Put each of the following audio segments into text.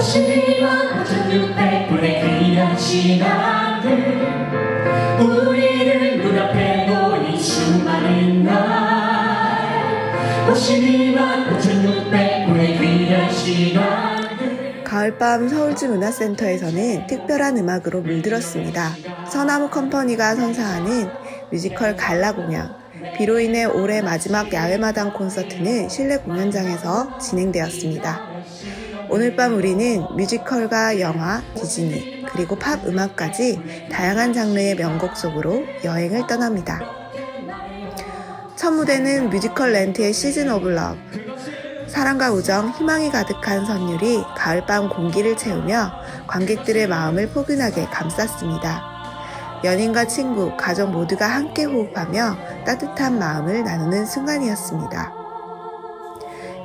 52만 5,600분의 귀한 시간들 우리를 눈앞에 놓인 수많은 날 52만 5,600분의 귀한 시간들 가을밤 서울주 문화센터에서는 특별한 음악으로 물들었습니다. 서나무 컴퍼니가 선사하는 뮤지컬 갈라 공연. 비로 인해 올해 마지막 야외마당 콘서트는 실내 공연장에서 진행되었습니다. 오늘 밤 우리는 뮤지컬과 영화, 디즈니, 그리고 팝 음악까지 다양한 장르의 명곡 속으로 여행을 떠납니다. 첫 무대는 뮤지컬 렌트의 시즌 오브 러브. 사랑과 우정, 희망이 가득한 선율이 가을밤 공기를 채우며 관객들의 마음을 포근하게 감쌌습니다. 연인과 친구, 가족 모두가 함께 호흡하며 따뜻한 마음을 나누는 순간이었습니다.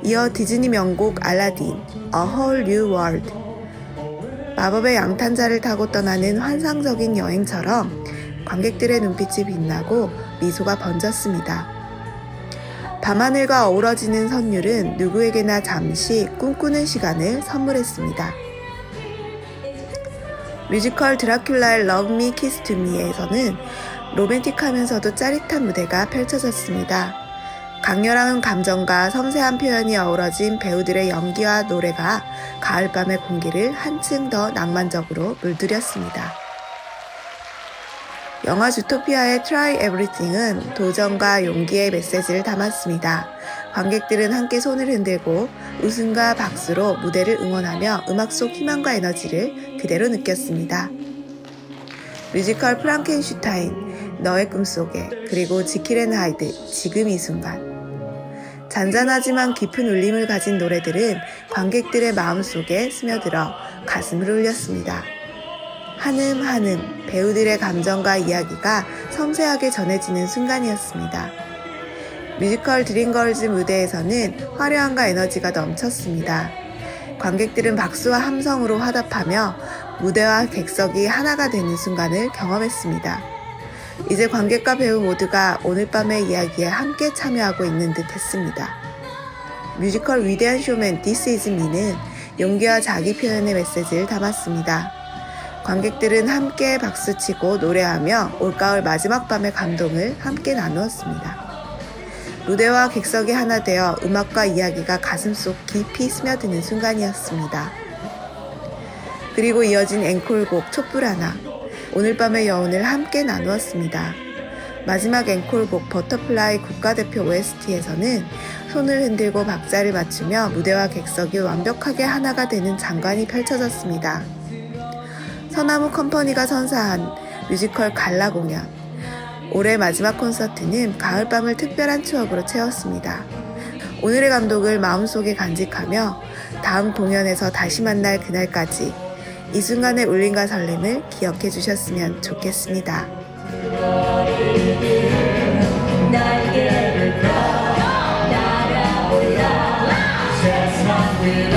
이어 디즈니 명곡 알라딘, A Whole New World. 마법의 양탄자를 타고 떠나는 환상적인 여행처럼 관객들의 눈빛이 빛나고 미소가 번졌습니다. 밤하늘과 어우러지는 선율은 누구에게나 잠시 꿈꾸는 시간을 선물했습니다. 뮤지컬 드라큘라의 Love Me Kiss to Me에서는 로맨틱하면서도 짜릿한 무대가 펼쳐졌습니다. 강렬한 감정과 섬세한 표현이 어우러진 배우들의 연기와 노래가 가을밤의 공기를 한층 더 낭만적으로 물들였습니다. 영화 주토피아의 Try Everything은 도전과 용기의 메시지를 담았습니다. 관객들은 함께 손을 흔들고 웃음과 박수로 무대를 응원하며 음악 속 희망과 에너지를 그대로 느꼈습니다. 뮤지컬 프랑켄슈타인, 너의 꿈속에, 그리고 지킬앤 하이드, 지금 이 순간. 잔잔하지만 깊은 울림을 가진 노래들은 관객들의 마음속에 스며들어 가슴을 울렸습니다. 한음 한음 배우들의 감정과 이야기가 섬세하게 전해지는 순간이었습니다. 뮤지컬 드림걸즈 무대에서는 화려함과 에너지가 넘쳤습니다. 관객들은 박수와 함성으로 화답하며 무대와 객석이 하나가 되는 순간을 경험했습니다. 이제 관객과 배우 모두가 오늘 밤의 이야기에 함께 참여하고 있는 듯 했습니다. 뮤지컬 위대한 쇼맨 This Is Me는 용기와 자기 표현의 메시지를 담았습니다. 관객들은 함께 박수치고 노래하며 올가을 마지막 밤의 감동을 함께 나누었습니다. 무대와 객석이 하나 되어 음악과 이야기가 가슴속 깊이 스며드는 순간이었습니다. 그리고 이어진 앵콜곡 촛불 하나. 오늘 밤의 여운을 함께 나누었습니다. 마지막 앵콜곡 버터플라이 국가대표 OST에서는 손을 흔들고 박자를 맞추며 무대와 객석이 완벽하게 하나가 되는 장관이 펼쳐졌습니다. 서나무 컴퍼니가 선사한 뮤지컬 갈라 공연. 올해 마지막 콘서트는 가을밤을 특별한 추억으로 채웠습니다. 오늘의 감독을 마음속에 간직하며 다음 공연에서 다시 만날 그날까지 이 순간의 울림과 설렘을 기억해 주셨으면 좋겠습니다. 날개를 펴 날아올라 세상 위로